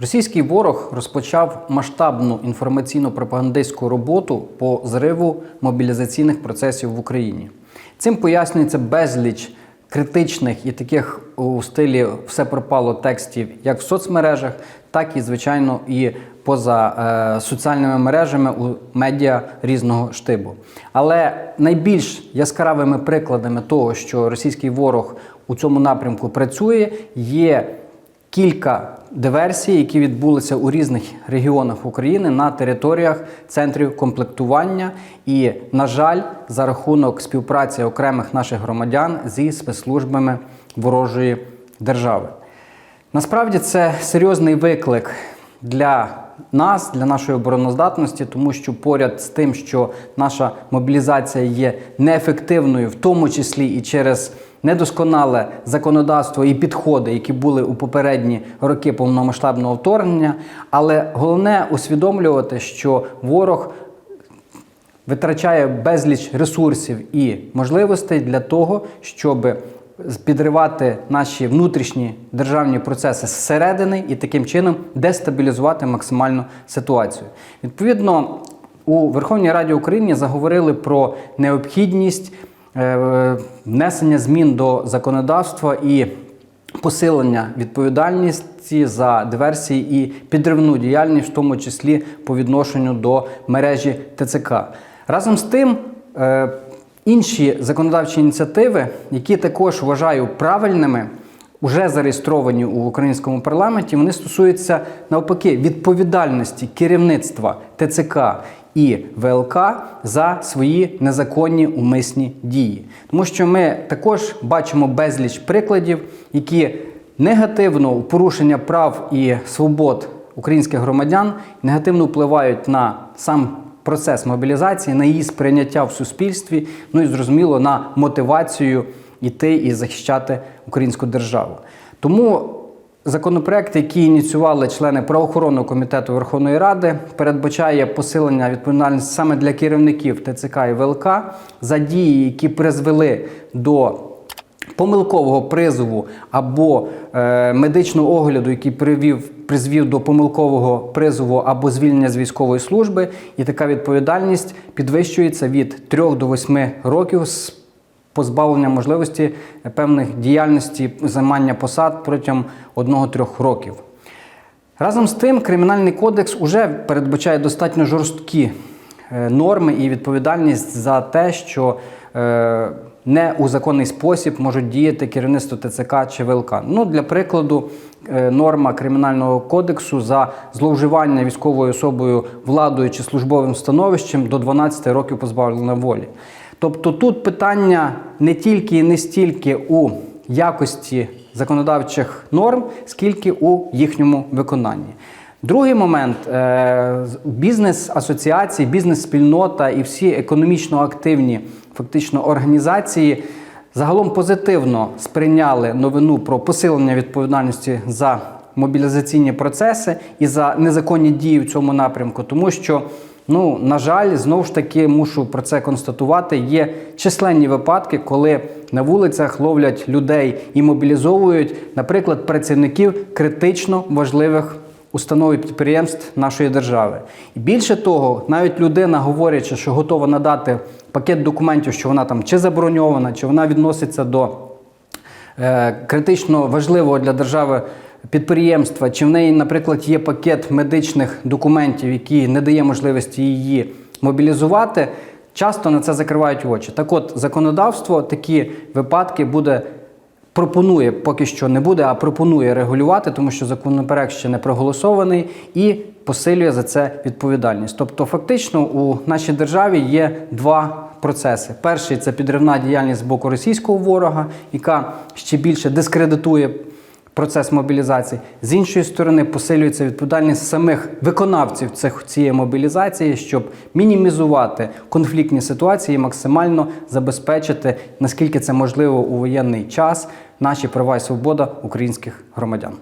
Російський ворог розпочав масштабну інформаційно-пропагандистську роботу по зриву мобілізаційних процесів в Україні. Цим пояснюється безліч критичних і таких у стилі все пропало текстів як в соцмережах, так і, звичайно, і поза е, соціальними мережами у медіа різного штибу. Але найбільш яскравими прикладами того, що російський ворог у цьому напрямку працює, є кілька диверсій, які відбулися у різних регіонах України на територіях центрів комплектування. І, на жаль, за рахунок співпраці окремих наших громадян зі спецслужбами ворожої держави. Насправді це серйозний виклик для нас, для нашої обороноздатності, тому що поряд з тим, що наша мобілізація є неефективною, в тому числі і через недосконале законодавство і підходи, які були у попередні роки повномасштабного вторгнення. Але головне усвідомлювати, що ворог витрачає безліч ресурсів і можливостей для того, щоб підривати наші внутрішні державні процеси зсередини і таким чином дестабілізувати максимально ситуацію. Відповідно, у Верховній Раді України заговорили про необхідність внесення змін до законодавства і посилення відповідальності за диверсії і підривну діяльність, в тому числі по відношенню до мережі ТЦК. Разом з тим, е, інші законодавчі ініціативи, які також вважаю правильними, вже зареєстровані у українському парламенті, вони стосуються навпаки відповідальності керівництва ТЦК і ВЛК за свої незаконні умисні дії. Тому що ми також бачимо безліч прикладів, які негативно у порушення прав і свобод українських громадян негативно впливають на сам процес мобілізації, на її сприйняття в суспільстві, ну і зрозуміло на мотивацію йти і захищати українську державу. Тому законопроект, який ініціювали члени правоохоронного комітету Верховної Ради, передбачає посилення відповідальності саме для керівників ТЦК і ВЛК за дії, які призвели до помилкового призову або е, медичного огляду, який привів, призвів до помилкового призову або звільнення з військової служби, і така відповідальність підвищується від 3 до 8 років з позбавлення можливості певних діяльності займання посад протягом 1-3 років. Разом з тим, Кримінальний кодекс вже передбачає достатньо жорсткі е, норми і відповідальність за те, що е, не у законний спосіб можуть діяти керівництво ТЦК чи ВЛК. Ну, для прикладу, е, норма Кримінального кодексу за зловживання військовою особою владою чи службовим становищем до 12 років позбавлення волі. Тобто тут питання не тільки і не стільки у якості законодавчих норм, скільки у їхньому виконанні. Другий момент е, бізнес-асоціації, бізнес-спільнота і всі економічно активні фактично організації загалом позитивно сприйняли новину про посилення відповідальності за мобілізаційні процеси і за незаконні дії в цьому напрямку, тому що. Ну, на жаль, знову ж таки мушу про це констатувати. Є численні випадки, коли на вулицях ловлять людей і мобілізовують, наприклад, працівників критично важливих установ і підприємств нашої держави. І більше того, навіть людина, говорячи, що готова надати пакет документів, що вона там чи заброньована, чи вона відноситься до е, критично важливого для держави підприємства, чи в неї, наприклад, є пакет медичних документів, який не дає можливості її мобілізувати, часто на це закривають очі. Так от, законодавство такі випадки буде. Пропонує, поки що не буде, а пропонує регулювати, тому що законопроект ще не проголосований і посилює за це відповідальність. Тобто, фактично, у нашій державі є два процеси: перший це підривна діяльність з боку російського ворога, яка ще більше дискредитує процес мобілізації. З іншої сторони, посилюється відповідальність самих виконавців цих цієї мобілізації, щоб мінімізувати конфліктні ситуації і максимально забезпечити, наскільки це можливо у воєнний час, наші права і свобода українських громадян.